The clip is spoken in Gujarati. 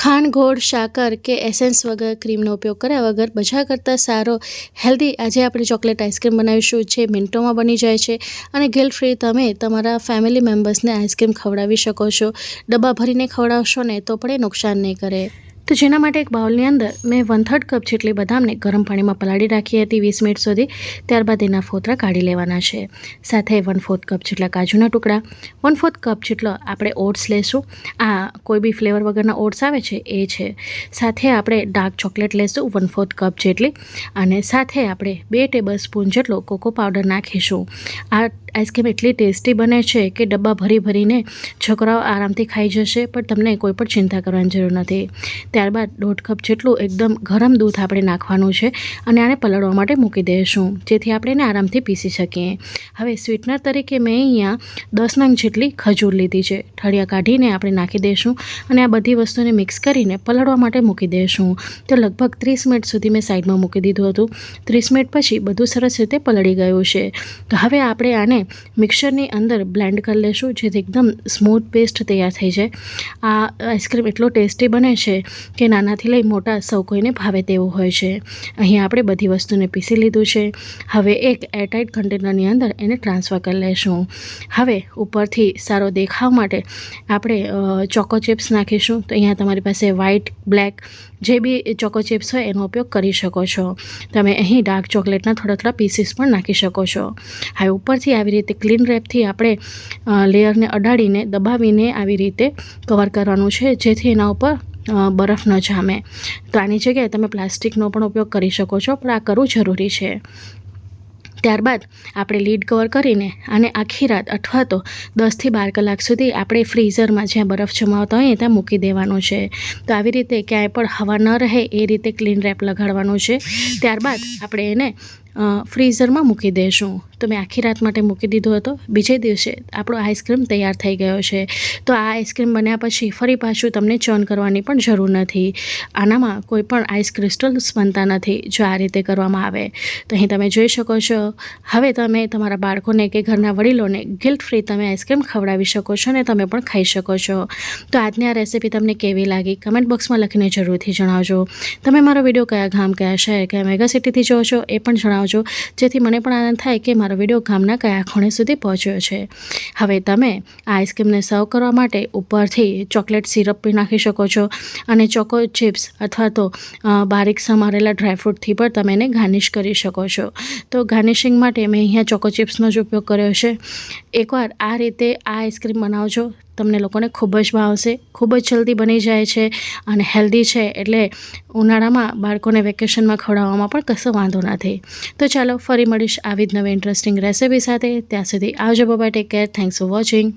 ખાંડ ગોળ સાકર કે એસેન્સ વગર ક્રીમનો ઉપયોગ કર્યા વગર બધા કરતાં સારો, હેલ્ધી, આજે આપણે ચોકલેટ આઈસ્ક્રીમ બનાવીશું જે મિનિટોમાં બની જાય છે. અને ગિલ્ટ ફ્રી તમે તમારા ફેમિલી મેમ્બર્સને આઈસ્ક્રીમ ખવડાવી શકો છો. ડબ્બા ભરીને ખવડાવશો ને તો પણ એ નુકસાન નહીં કરે. તો જેના માટે એક બાઉલની અંદર મેં વન થર્ડ કપ જેટલી બદામને ગરમ પાણીમાં પલાળી રાખી હતી વીસ મિનિટ સુધી. ત્યારબાદ એના ફોતરા કાઢી લેવાના છે. સાથે વન ફોર્થ કપ જેટલા કાજુના ટુકડા વન ફોર્થ કપ જેટલો આપણે ઓટ્સ લેશું. આ કોઈ બી ફ્લેવર વગરના ઓટ્સ આવે છે એ છે. સાથે આપણે ડાર્ક ચોકલેટ લેશું વન ફોર્થ કપ જેટલી. અને સાથે આપણે બે ટેબલ સ્પૂન જેટલો કોકો પાવડર નાખીશું. આ આઈસ્ક્રીમ એટલી ટેસ્ટી બને છે કે ડબ્બા ભરી ભરીને છોકરાઓ આરામથી ખાઈ જશે, પણ તમને કોઈ પણ ચિંતા કરવાની જરૂર નથી. ત્યારબાદ દોઢ કપ જેટલું એકદમ ગરમ દૂધ આપણે નાખવાનું છે અને આને પલળવા માટે મૂકી દઈશું, જેથી આપણે એને આરામથી પીસી શકીએ. હવે સ્વીટનર તરીકે મેં અહીંયા દસ નંગ જેટલી ખજૂર લીધી છે. ઠળિયા કાઢીને આપણે નાખી દઈશું અને આ બધી વસ્તુને મિક્સ કરીને પલળવા માટે મૂકી દઈશું. તો લગભગ ત્રીસ મિનિટ સુધી મેં સાઈડમાં મૂકી દીધું હતું. ત્રીસ મિનિટ પછી બધું સરસ રીતે પલળી ગયું છે. તો હવે આપણે આને મિક્સરની અંદર બ્લેન્ડ કરી લઈશું જેથી એકદમ સ્મૂથ પેસ્ટ તૈયાર થઈ જાય. આ આઈસ્ક્રીમ એટલો ટેસ્ટી બને છે કે નાનાથી લઈ મોટા સૌ કોઈને ભાવે તેવું હોય છે. અહીં આપણે બધી વસ્તુને પીસી લીધું છે. હવે એક એરટાઇટ કન્ટેનરની અંદર એને ટ્રાન્સફર કરી લઈશું હવે ઉપરથી સારો દેખાવ માટે આપણે ચોકો ચિપ્સ નાખીશું. તો અહીંયા તમારી પાસે વ્હાઇટ બ્લેક જે બી ચોકો ચિપ્સ હોય એનો ઉપયોગ કરી શકો છો. તમે અહીં ડાર્ક ચોકલેટના થોડા થોડા પીસીસ પણ નાખી શકો છો. હવે ઉપરથી આવી રીતે ક્લીન રેપથી આપણે લેયરને અડાડીને, દબાવીને આવી રીતે કવર કરવાનું છે, જેથી એના ઉપર બરફ ન જામે. તો આની જગ્યાએ તમે પ્લાસ્ટિકનો પણ ઉપયોગ કરી શકો છો, પણ આ કરવું જરૂરી છે. ત્યારબાદ આપણે લીડ કવર કરીને આને આખી રાત અથવા તો દસથી બાર કલાક સુધી આપણે ફ્રીઝરમાં જ્યાં બરફ જમાવતા હોઈએ ત્યાં મૂકી દેવાનું છે. તો આવી રીતે ક્યાંય પણ હવા ન રહે એ રીતે ક્લીન રેપ લગાડવાનું છે. ત્યારબાદ આપણે એને ફ્રીઝરમાં મૂકી દઈશું તો મેં આખી રાત માટે મૂકી દીધો હતો. બીજે દિવસે આપણો આઈસ્ક્રીમ તૈયાર થઈ ગયો છે. તો આ આઈસ્ક્રીમ બન્યા પછી ફરી પાછું તમને ચર્ન કરવાની પણ જરૂર નથી. આનામાં કોઈ પણ આઈસ ક્રિસ્ટલ્સ બનતા નથી જો આ રીતે કરવામાં આવે. તો અહીં તમે જોઈ શકો છો. હવે તમે તમારા બાળકોને કે ઘરના વડીલોને ગિલ્ટ ફ્રી તમે આઈસ્ક્રીમ ખવડાવી શકો છો અને તમે પણ ખાઈ શકો છો. તો આજની આ રેસીપી તમને કેવી લાગી? કમેન્ટ બોક્સમાં લખીને જરૂરથી જણાવજો. તમે મારો વીડિયો કયા ગામ, કયા શહેર, કયા મેગા સિટીથી જોવો છો એ પણ જણાવજો. જેથી મને પણ આનંદ થાય કે મારો વીડિયો ગામના કયા ખૂણે સુધી પહોંચ્યો છે. હવે તમે આ આઈસ્ક્રીમને સર્વ કરવા માટે ઉપરથી ચોકલેટ સિરપ બી નાખી શકો છો અને ચોકો ચિપ્સ અથવા તો બારીક સમારેલા ડ્રાયફ્રૂટથી પણ તમે એને ગાર્નિશ કરી શકો છો. તો ગાર્નિશિંગ માટે મેં અહીંયા ચોકો ચિપ્સનો જ ઉપયોગ કર્યો છે. એકવાર આ રીતે આ આઈસ્ક્રીમ બનાવજો. તમને લોકોને ખૂબ જ ભાવશે ખૂબ જ જલ્દી બની જાય છે અને હેલ્ધી છે. એટલે ઉનાળામાં બાળકોને વેકેશનમાં ખવડાવવામાં પણ કશો વાંધો નથી. તો ચાલો ફરી મળીશ આવી જ નવી ઇન્ટરેસ્ટિંગ રેસીપી સાથે. ત્યાં સુધી આવજો બાબા take care thanks for watching